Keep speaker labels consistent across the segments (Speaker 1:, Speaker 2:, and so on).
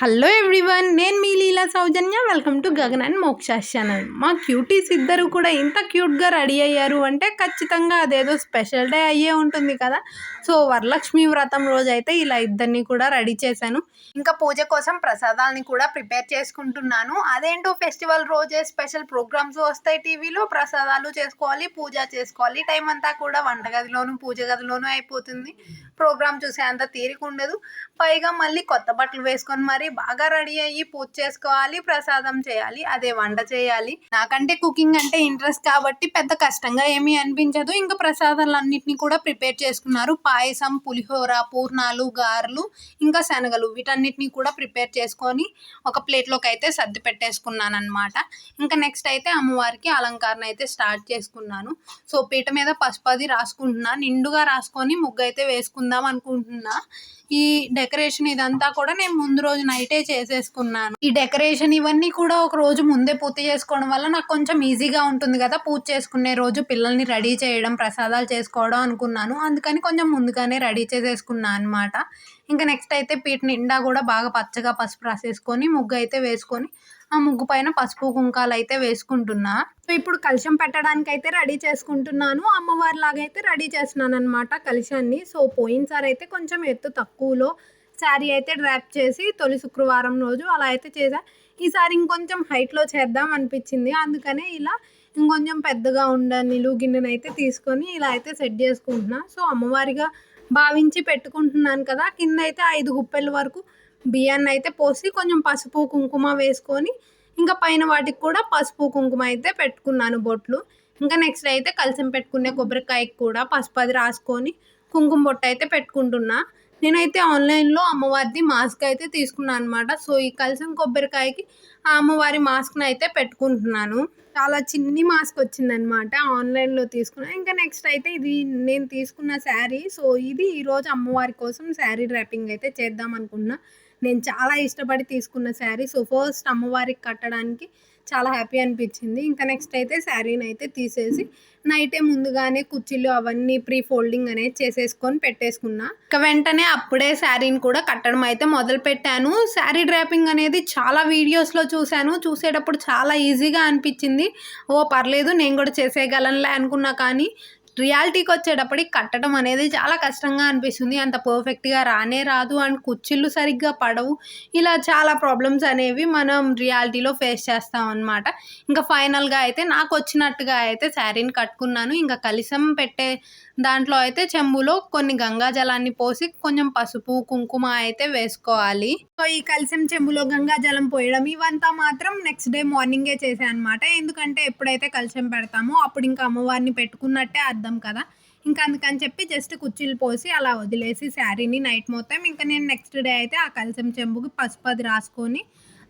Speaker 1: Hello everyone నేను మీ Leela Soujanya. Welcome to Gagan and Moksha channel మా cuties ఇద్దరు కూడా ఇంత క్యూట్గా రెడీ అయ్యారు అంటే ఖచ్చితంగా అదేదో స్పెషల్ డే అయ్యే ఉంటుంది కదా. సో వరలక్ష్మి వ్రతం రోజు అయితే ఇలా ఇద్దరిని కూడా రెడీ చేశాను. ఇంకా పూజ కోసం ప్రసాదాలని కూడా ప్రిపేర్ చేసుకుంటున్నాను. అదేంటో ఫెస్టివల్ రోజే స్పెషల్ ప్రోగ్రామ్స్ వస్తాయి టీవీలో. ప్రసాదాలు చేసుకోవాలి పూజ చేసుకోవాలి. టైం అంతా కూడా వంటగదిలోను పూజ గదిలోనూ అయిపోతుంది. ప్రోగ్రామ్ చూసే అంత తీరిక ఉండదు. పైగా మళ్ళీ కొత్త బట్టలు వేసుకొని మరి బాగా రెడీ అయ్యి పూజ చేసుకోవాలి ప్రసాదం చేయాలి అదే వంట చేయాలి. నాకంటే కుకింగ్ అంటే ఇంట్రెస్ట్ కాబట్టి పెద్ద కష్టంగా ఏమీ అనిపించదు. ఇంకా ప్రసాదాలన్నింటినీ కూడా ప్రిపేర్ చేసుకున్నారు. పాయసం పులిహోర పూర్ణాలు గారెలు ఇంకా శనగలు వీటన్నిటిని కూడా ప్రిపేర్ చేసుకొని ఒక ప్లేట్లోకి అయితే సర్ది పెట్టేసుకున్నాను అనమాట ఇంకా నెక్స్ట్ అయితే అమ్మవారికి అలంకరణ అయితే స్టార్ట్ చేసుకున్నాను. సో పీట మీద పసుపు అది రాసుకుంటున్నా. నిండుగా రాసుకొని ముగ్గు అయితే వేసుకుందాం అనుకుంటున్నా. ఈ డెకరేషన్ ఇదంతా కూడా నేను ముందు రోజు నైటే చేసేసుకున్నాను. ఈ డెకరేషన్ ఇవన్నీ కూడా ఒక రోజు ముందే పూర్తి చేసుకోవడం వల్ల నాకు కొంచెం ఈజీగా ఉంటుంది కదా పూజ చేసుకునే రోజు పిల్లల్ని రెడీ చేయడం ప్రసాదాలు చేసుకోవడం అనుకున్నాను. అందుకని కొంచెం ముందుగానే రెడీ చేసేసుకున్నాను అనమాట ఇంకా నెక్స్ట్ అయితే పీట నిండా కూడా బాగా పచ్చగా పసుపు రాసేసుకొని ముగ్గు అయితే వేసుకొని ఆ ముగ్గు పైన పసుపు కుంకాలు అయితే వేసుకుంటున్నా. సో ఇప్పుడు కలశం పెట్టడానికి అయితే రెడీ చేసుకుంటున్నాను. అమ్మవారి లాగా అయితే రెడీ చేస్తున్నాను అనమాట కలశాన్ని సో పోయినసారి అయితే కొంచెం ఎత్తు తక్కువలో శారీ అయితే డ్రాప్ చేసి తొలి శుక్రవారం రోజు అలా అయితే చేసా ఈసారి ఇంకొంచెం హైట్లో చేద్దాం అనిపించింది. అందుకనే ఇలా ఇంకొంచెం పెద్దగా ఉండ నిలువు గిన్నెను అయితే తీసుకొని ఇలా అయితే సెట్ చేసుకుంటున్నా. సో అమ్మవారిగా భావించి పెట్టుకుంటున్నాను కదా. కింద అయితే ఐదు గుప్పెల వరకు బియ్యాన్ని అయితే పోసి కొంచెం పసుపు కుంకుమ వేసుకొని ఇంకా పైన వాటికి కూడా పసుపు కుంకుమ అయితే పెట్టుకున్నాను బొట్లు. ఇంకా నెక్స్ట్ అయితే కలిసి పెట్టుకునే కొబ్బరికాయకి కూడా పసుపు అది రాసుకొని కుంకుమ బొట్టు అయితే పెట్టుకుంటున్నా. నేనైతే ఆన్లైన్లో అమ్మవారిది మాస్క్ అయితే తీసుకున్నాను అనమాట సో ఈ కలిసం కొబ్బరికాయకి ఆ అమ్మవారి మాస్క్ని అయితే పెట్టుకుంటున్నాను. చాలా చిన్ని మాస్క్ వచ్చిందనమాట ఆన్లైన్లో తీసుకున్నా. ఇంకా నెక్స్ట్ అయితే ఇది నేను తీసుకున్న శారీ. సో ఇది ఈరోజు అమ్మవారి కోసం శారీ ర్యాపింగ్ అయితే చేద్దాం అనుకున్నా నేను చాలా ఇష్టపడి తీసుకున్న శారీ. సో ఫస్ట్ అమ్మవారికి కట్టడానికి చాలా హ్యాపీ అనిపించింది. ఇంకా నెక్స్ట్ అయితే శారీని అయితే తీసేసి నైటే ముందుగానే కుర్చీలు అవన్నీ ప్రీ ఫోల్డింగ్ అనేది చేసేసుకొని పెట్టేసుకున్నా. ఇంకా వెంటనే అప్పుడే శారీని కూడా కట్టడం అయితే మొదలు పెట్టాను. శారీ డ్రాపింగ్ అనేది చాలా వీడియోస్లో చూశాను. చూసేటప్పుడు చాలా ఈజీగా అనిపించింది. ఓ పర్లేదు నేను కూడా చేసేయగలనులే అనుకున్నా కానీ రియాలిటీకి వచ్చేటప్పటికి కట్టడం అనేది చాలా కష్టంగా అనిపిస్తుంది. అంత పర్ఫెక్ట్గా రానే రాదు. అండ్ కుర్చీలు సరిగ్గా పడవు. ఇలా చాలా ప్రాబ్లమ్స్ అనేవి మనం రియాలిటీలో ఫేస్ చేస్తాం అనమాట ఇంకా ఫైనల్గా అయితే నాకు వచ్చినట్టుగా అయితే శారీని కట్టుకున్నాను. ఇంకా కలిసం పెట్టే దాంట్లో అయితే చెంబులో కొన్ని గంగా జలాన్ని పోసి కొంచెం పసుపు కుంకుమ అయితే వేసుకోవాలి. సో ఈ కలిసం చెంబులో గంగా జలం పోయడం ఇవంతా మాత్రం నెక్స్ట్ డే మార్నింగే చేశాను అనమాట ఎందుకంటే ఎప్పుడైతే కలిసం పెడతామో అప్పుడు ఇంకా అమ్మవారిని పెట్టుకున్నట్టే అర్థం కదా. ఇంకా అందుకని చెప్పి జస్ట్ కుర్చీలు పోసి అలా వదిలేసి శారీని నైట్ మొత్తం. ఇంకా నేను నెక్స్ట్ డే అయితే ఆ కలిసం చెంబుకి పసుపు అది రాసుకొని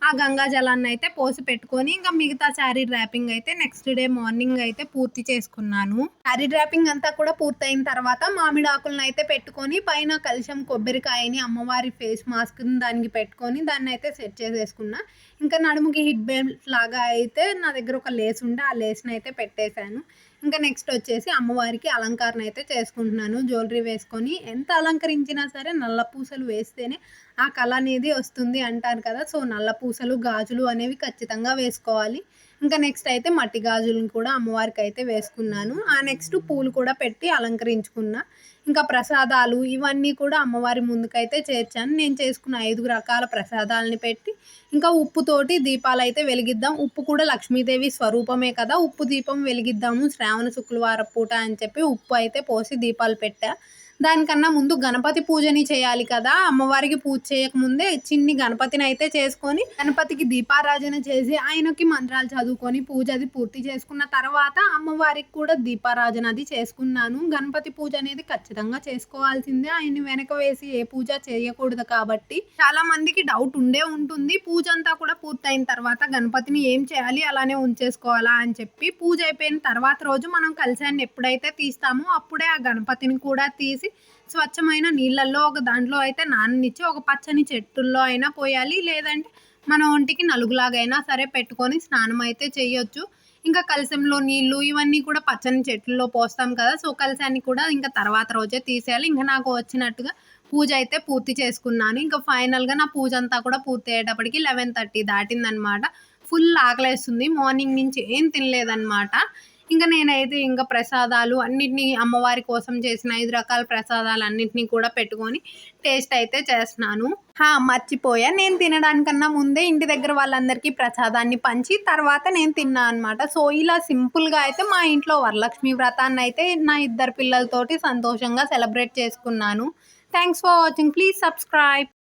Speaker 1: ఆ గంగా జలాన్ని అయితే పోసి పెట్టుకొని ఇంకా మిగతా శారీ డ్రాపింగ్ అయితే నెక్స్ట్ డే మార్నింగ్ అయితే పూర్తి చేసుకున్నాను. శారీ డ్రాపింగ్ అంతా కూడా పూర్తయిన తర్వాత మామిడి ఆకులను అయితే పెట్టుకొని పైన కలిశం కొబ్బరికాయని అమ్మవారి ఫేస్ మాస్క్ దానికి పెట్టుకొని దాన్ని అయితే సెట్ చేసేసుకున్నా. ఇంకా నడుముకి హిట్ బెల్ట్ లాగా అయితే నా దగ్గర ఒక లేస్ ఉండే ఆ లేస్ని అయితే పెట్టేశాను. ఇంకా నెక్స్ట్ వచ్చేసి అమ్మవారికి అలంకరణ అయితే చేసుకుంటున్నాను. జ్యువెలరీ వేసుకొని ఎంత అలంకరించినా సరే నల్ల పూసలు వేస్తేనే ఆ కళ అనేది వస్తుంది అంటారు కదా. సో నల్ల పూసలు గాజులు అనేవి ఖచ్చితంగా వేసుకోవాలి. ఇంకా నెక్స్ట్ అయితే మట్టి గాజులను కూడా అమ్మవారికి అయితే వేసుకున్నాను. ఆ నెక్స్ట్ పూలు కూడా పెట్టి అలంకరించుకున్నా. ఇంకా ప్రసాదాలు ఇవన్నీ కూడా అమ్మవారి ముందుకైతే చేర్చాను. నేను చేసుకున్న ఐదు రకాల ప్రసాదాలని పెట్టి ఇంకా ఉప్పుతోటి దీపాలు అయితే వెలిగిద్దాం. ఉప్పు కూడా లక్ష్మీదేవి స్వరూపమే కదా. ఉప్పు దీపం వెలిగిద్దాము. శ్రావణ శుక్రవారం పూట అని చెప్పి ఉప్పు అయితే పోసి దీపాలు పెట్టా. దానికన్నా ముందు గణపతి పూజని చేయాలి కదా. అమ్మవారికి పూజ చేయకముందే చిన్ని గణపతిని అయితే చేసుకొని గణపతికి దీపారాజన చేసి ఆయనకి మంత్రాలు చదువుకొని పూజ అది పూర్తి చేసుకున్న తర్వాత అమ్మవారికి కూడా దీపారాజన అది చేసుకున్నాను. గణపతి పూజ అనేది ఖచ్చితంగా చేసుకోవాల్సిందే. ఆయన్ని వెనక వేసి ఏ పూజ చేయకూడదు కాబట్టి. చాలా మందికి డౌట్ ఉండే ఉంటుంది. పూజ అంతా కూడా పూర్తయిన తర్వాత గణపతిని ఏం చేయాలి? అలానే ఉంచేసుకోవాలా అని చెప్పి పూజ అయిపోయిన తర్వాత రోజు మనం కలిసాన్ని ఎప్పుడైతే తీస్తామో అప్పుడే ఆ గణపతిని కూడా తీసి స్వచ్ఛమైన నీళ్ళల్లో ఒక దాంట్లో అయితే నాననిచ్చి ఒక పచ్చని చెట్టుల్లో అయినా పోయాలి. లేదంటే మన ఒంటికి నలుగులాగైనా సరే పెట్టుకొని స్నానం అయితే చేయొచ్చు. ఇంకా కలశంలో నీళ్ళు ఇవన్నీ కూడా పచ్చని చెట్లలో పోస్తాం కదా. సో కలశాన్ని కూడా ఇంకా తర్వాత రోజే తీసేయాలి. ఇంకా నాకు వచ్చినట్టుగా పూజ అయితే పూర్తి చేసుకున్నాను. ఇంకా ఫైనల్గా నా పూజ అంతా కూడా పూర్తి అయ్యేటప్పటికి లెవెన్ థర్టీ దాటిందనమాట. ఫుల్ ఆకలేస్తుంది. మార్నింగ్ నుంచి ఏం తినలేదన్నమాట ఇంకా నేనైతే ఇంకా ప్రసాదాలు అన్నిటినీ అమ్మవారి కోసం చేసిన ఐదు రకాల ప్రసాదాలు అన్నిటినీ కూడా పెట్టుకొని టేస్ట్ అయితే చేస్తున్నాను. హా మర్చిపోయా. నేను తినడానికన్నా ముందే ఇంటి దగ్గర వాళ్ళందరికీ ప్రసాదాన్ని పంచి తర్వాత నేను తిన్నా అనమాట సో ఇలా సింపుల్గా అయితే మా ఇంట్లో వరలక్ష్మి వ్రతాన్ని అయితే నా ఇద్దరు పిల్లలతోటి సంతోషంగా సెలబ్రేట్ చేసుకున్నాను. Thanks for watching. Please subscribe.